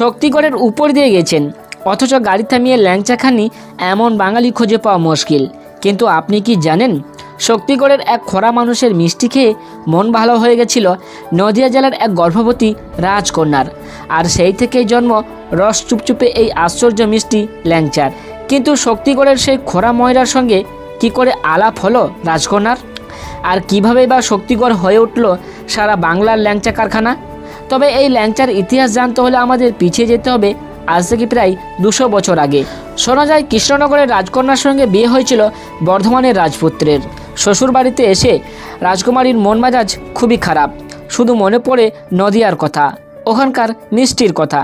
শক্তিগড়ের উপর দিয়ে গেছেন। অথচ গাড়ি থামিয়ে ল্যাংচাখানি এমন বাঙালি খুঁজে পাওয়া মুশকিল। কিন্তু আপনি কি জানেন? শক্তিগড়ের এক খরা মানুষের মিষ্টি খেয়ে মন ভালো হয়ে গেছিল নদিয়া জেলার এক গর্ভবতী রাজকন্যার। আর সেই থেকেই জন্ম রস চুপচুপে এই আশ্চর্য মিষ্টি ল্যাংচার। কিন্তু শক্তিগড়ের সেই খরা ময়রার সঙ্গে কি করে আলাপ হলো রাজকন্যার? আর কীভাবে বা শক্তিগড় হয়ে উঠল সারা বাংলার ল্যাংচা কারখানা? তবে এই ল্যাংচার ইতিহাস জানতে হলে আমাদের পিছিয়ে যেতে হবে আজ থেকে প্রায় দুশো বছর আগে। শোনা যায়, কৃষ্ণনগরের রাজকন্যার সঙ্গে বিয়ে হয়েছিল বর্ধমানের রাজপুত্রের। শ্বশুর বাড়িতে এসে রাজকুমারীর মন মেজাজ খুবই খারাপ। শুধু মনে পড়ে নদিয়ার কথা, ওখানকার মিষ্টির কথা।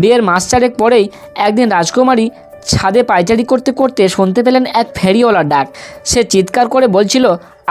বিয়ের মাস চারেক পরেই একদিন রাজকুমারী ছাদে পায়চারি করতে করতে শুনতে পেলেন এক ফেরিওয়ালার ডাক। সে চিৎকার করে বলছিল,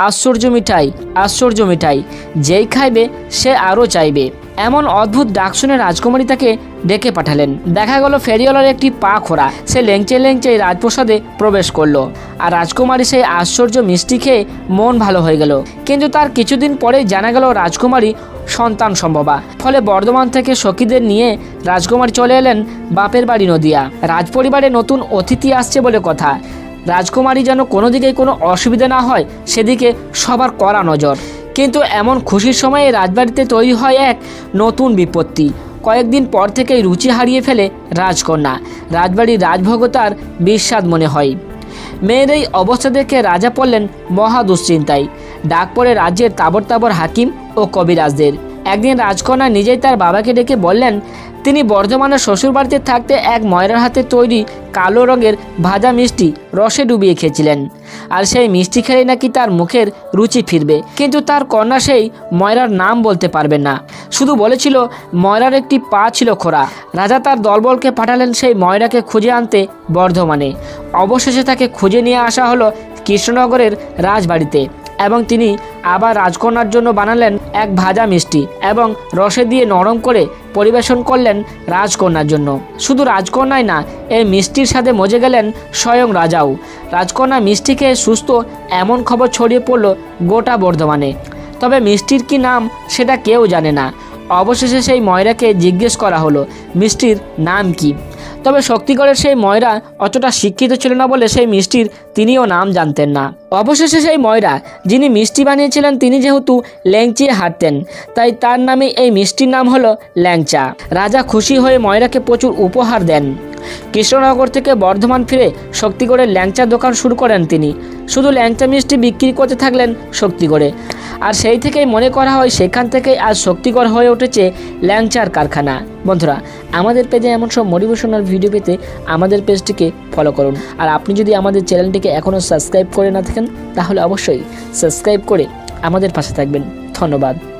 আশ্চর্য মিঠাই আশ্চর্য মিঠাই, যেই খাইবে সে আরও চাইবে। এমন অদ্ভুত ডাক শুনে রাজকুমারী তাকে ডেকে পাঠালেন। দেখা গেল ফেরিওয়ালার একটি পা খোরা সে লেংচে লেংচে রাজপ্রসাদে প্রবেশ করল। আর রাজকুমারী সেই আশ্চর্য মিষ্টি খেয়ে মন ভালো হয়ে গেল। কিন্তু তার কিছুদিন পরেই জানা গেল রাজকুমারী সন্তান সম্ভবা। ফলে বর্ধমান থেকে সখীদের নিয়ে রাজকুমারী চলে এলেন বাপের বাড়ি নদিয়া। রাজপরিবারে নতুন অতিথি আসছে বলে কথা। রাজকুমারী যেন কোনো দিকেই কোনো অসুবিধা না হয়, সেদিকে সবার কড়া নজর। কিন্তু এমন খুশির সময়ে রাজবাড়িতে তৈরি হয় এক নতুন বিপত্তি। কয়েকদিন পর থেকেই রুচি হারিয়ে ফেলে রাজকন্যা। রাজবাড়ির রাজভোগতার বিস্বাদ মনে হয়। মেয়ের এই অবস্থা দেখে রাজা পড়লেন মহা দুশ্চিন্তায়। ডাক পড়ে রাজ্যের তাবর তাবর হাকিম ও কবিরাজদের। একদিন রাজকন্যা নিজেই তার বাবাকে ডেকে বললেন, তিনি বর্ধমানের শ্বশুরবাড়িতে থাকতে এক ময়রার হাতে তৈরি কালো রঙের ভাজা মিষ্টি রসে ডুবিয়ে খেয়েছিলেন। আর সেই মিষ্টি খেলেই নাকি তার মুখের রুচি ফিরবে। কিন্তু তার কন্যা সেই ময়রার নাম বলতে পারবে না। শুধু বলেছিল, ময়রার একটি পা ছিল খোরা রাজা তার দলবলকে পাঠালেন সেই ময়রাকে খুঁজে আনতে বর্ধমানে। অবশেষে তাকে খুঁজে নিয়ে আসা হলো কৃষ্ণনগরের রাজবাড়িতে। এবং তিনি আবার রাজকন্যার জন্য বানালেন এক ভাজা মিষ্টি এবং রসে দিয়ে নরম করে পরিবেশন করলেন রাজকন্যার জন্য। শুধু রাজকন্যাই না, এই মিষ্টির সাথে মজে গেলেন স্বয়ং রাজাও। রাজকন্যা মিষ্টি খেয়ে সুস্থ এমন খবর ছড়িয়ে পড়ল গোটা বর্ধমানে। তবে মিষ্টির কি নাম সেটা কেউ জানে না। অবশেষে সেই ময়রাকে জিজ্ঞেস করা হলো, মিষ্টির নাম কি? তবে শক্তিগড়ের সেই ময়রা অতটা শিক্ষিত ছিল না বলে সেই মিষ্টির তিনিও নাম জানতেন না। অবশেষে সেই ময়রা, যিনি মিষ্টি বানিয়েছিলেন, তিনি যেহেতু ল্যাংচিয়ে হাঁটতেন, তাই তার নামে এই মিষ্টির নাম হলো ল্যাংচা। রাজা খুশি হয়ে ময়রাকে প্রচুর উপহার দেন। কৃষ্ণনগর থেকে বর্ধমান ফিরে শক্তিগড়ের ল্যাংচা দোকান শুরু করেন তিনি। শুধু ল্যাংচা মিষ্টি বিক্রি করতে থাকলেন শক্তিগড়ে। আর সেই থেকেই মনে করা হয় সেখান থেকেই আজ শক্তিগড় হয়ে উঠেছে ল্যাংচার কারখানা। বন্ধুরা, আমাদের পেজে এমন সব মোটিভেশনাল ভিডিও পেতে আমাদের পেজটিকে ফলো করুন। আর আপনি যদি আমাদের চ্যানেলটিকে এখনও সাবস্ক্রাইব করে না থাকেন, তাহলে অবশ্যই সাবস্ক্রাইব করে আমাদের পাশে থাকবেন। ধন্যবাদ।